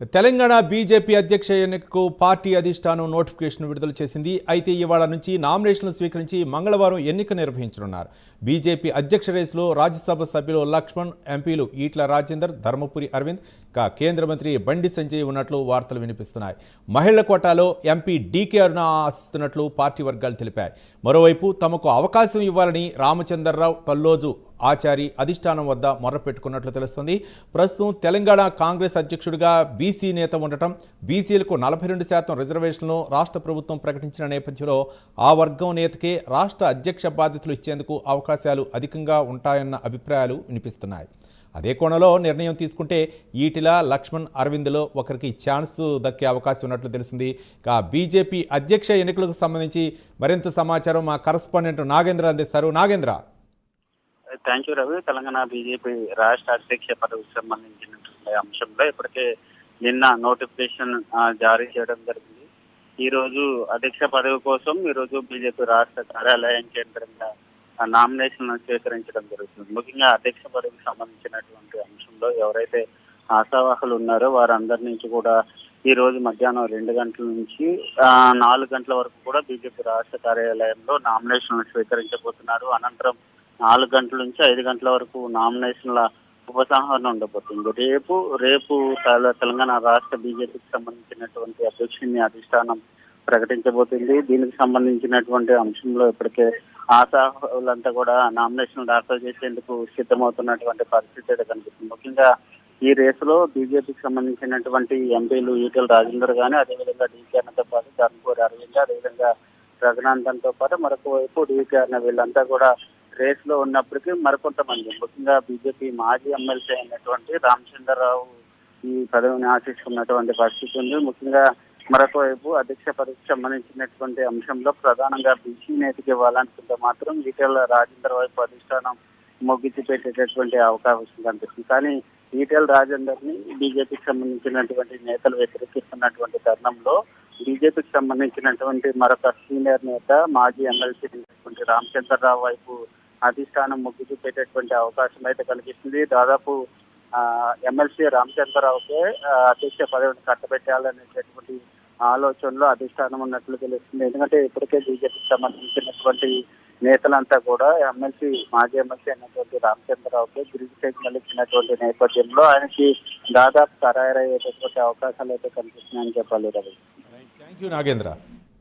Telangana BJP అధ్యక్ష ఎన్నికకు party అధిష్టానం నోటిఫికేషన్ విడుదల చేసింది. అయితే ఇవాళ నుంచి నామినేషన్లు స్వీకరించి మంగళవారం ఎన్నిక నిర్వహించనున్నారు. బీజేపీ అధ్యక్ష రేసులో రాజ్యసభ సభ్యులు లక్ష్మణ్ ఎంపీలు ఈట్ల రాజేందర్ ధర్మపురి అరవింద్ ఇంకా కేంద్ర మంత్రి బండి సంజయ్ ఉన్నట్లు వార్తలు వినిపిస్తున్నాయి. మహిళల కోటాలో ఎంపీ డీకే అరుణ ఆశిస్తున్నట్లు పార్టీ వర్గాలు తెలిపాయి. మరోవైపు తమకు అవకాశం ఇవ్వాలని రామచంద్రరావు తల్లోజు ఆచారి అధిష్టానం వద్ద మొర్రపెట్టుకున్నట్లు తెలుస్తుంది. ప్రస్తుతం తెలంగాణ కాంగ్రెస్ అధ్యక్షుడిగా బీసీ నేత ఉండటం బీసీలకు నలభై రెండు శాతం రిజర్వేషన్లు రాష్ట్ర ప్రభుత్వం ప్రకటించిన నేపథ్యంలో ఆ వర్గం నేతకే రాష్ట్ర అధ్యక్ష బాధ్యతలు ఇచ్చేందుకు అవకాశాలు అధికంగా ఉంటాయన్న అభిప్రాయాలు వినిపిస్తున్నాయి. అదే కోణంలో నిర్ణయం తీసుకుంటే ఈటిల లక్ష్మణ్ అరవింద్లో ఒకరికి ఛాన్స్ దక్కే అవకాశం ఉన్నట్లు తెలిసింది ఇక బీజేపీ అధ్యక్ష ఎన్నికలకు సంబంధించి మరింత సమాచారం మా కరస్పాండెంట్ నాగేంద్ర అందిస్తారు. Nagendra. Thank you Ravi Telangana BJP రాష్ట్ర అధ్యక్ష పదవికి సంబంధించినటువంటి అంశంలో ఇప్పటికే నిన్న నోటిఫికేషన్ జారీ చేయడం జరిగింది. ఈ రోజు అధ్యక్ష పదవి కోసం ఈ రోజు బీజేపీ రాష్ట్ర కార్యాలయం కేంద్రంగా నామినేషన్ స్వీకరించడం జరుగుతుంది. ముఖ్యంగా అధ్యక్ష పదవికి సంబంధించినటువంటి అంశంలో ఎవరైతే ఆశావాహులు ఉన్నారో వారందరి నుంచి కూడా ఈ రోజు మధ్యాహ్నం రెండు గంటల నుంచి నాలుగు గంటల వరకు కూడా బీజేపీ రాష్ట్ర కార్యాలయంలో నామినేషన్లు స్వీకరించబోతున్నారు. అనంతరం నాలుగు గంటల నుంచి ఐదు గంటల వరకు నామినేషన్ల ఉపసంహరణ ఉండబోతుంది. రేపు రేపు తెలంగాణ రాష్ట్ర బీజేపీకి సంబంధించినటువంటి అధ్యక్షుని అధిష్టానం ప్రకటించబోతుంది. దీనికి సంబంధించినటువంటి అంశంలో ఇప్పటికే ఆశాలంతా కూడా నామినేషన్ దాఖలు చేసేందుకు సిద్ధమవుతున్నటువంటి పరిస్థితి అయితే కనిపిస్తుంది. ముఖ్యంగా ఈ రేసులో బీజేపీకి సంబంధించినటువంటి ఎంపీలు ఈటెల రాజేందర్ గాని అదేవిధంగా డీకే అన్నతో పాటు ధర్మపూరి అరవింద్ అదేవిధంగా రఘునందన్తో పాటు మరొక వైపు డీకే అన్న వీళ్ళంతా కూడా రేస్లో ఉన్నప్పటికీ మరికొంతమంది ముఖ్యంగా బీజేపీ మాజీ ఎమ్మెల్సీ అయినటువంటి రామచంద్రరావు ఈ పదవిని ఆశిస్తున్నటువంటి పరిస్థితి ఉంది. ముఖ్యంగా మరొక వైపు అధ్యక్ష పదవికి సంబంధించినటువంటి అంశంలో ప్రధానంగా బీసీ నేతకి ఇవ్వాలనుకుంటే మాత్రం ఈటెల రాజేందర్ వైపు అధిష్టానం మొగ్గిచి పెట్టేటటువంటి అవకాశం కనిపిస్తుంది. కానీ ఈటెల రాజేందర్ని బీజేపీకి సంబంధించినటువంటి నేతలు వ్యతిరేకిస్తున్నటువంటి తరుణంలో బీజేపీకి సంబంధించినటువంటి మరొక సీనియర్ నేత మాజీ ఎమ్మెల్సీ రామచంద్రరావు వైపు అధిష్టానం మొగ్గు చూపేటటువంటి అవకాశం అయితే కనిపిస్తుంది దాదాపు ఎమ్మెల్సీ రామచంద్రరావుకే అధ్యక్ష పదవిని కట్టబెట్టాలనేటటువంటి ఆలోచనలో అధిష్టానం ఉన్నట్లు తెలుస్తుంది. ఎందుకంటే ఇప్పటికే బీజేపీకి సంబంధించినటువంటి నేతలంతా కూడా ఎమ్మెల్సీ మాజీ ఎమ్మెల్సీ అయినటువంటి రామచంద్రరావుకి గ్రీన్ సిగ్నల్ ఇచ్చినటువంటి నేపథ్యంలో ఆయనకి దాదాపు ఖరారయ్యేటటువంటి అవకాశాలు అయితే కనిపిస్తున్నాయని చెప్పాలి రవి. Thank you Nagendra.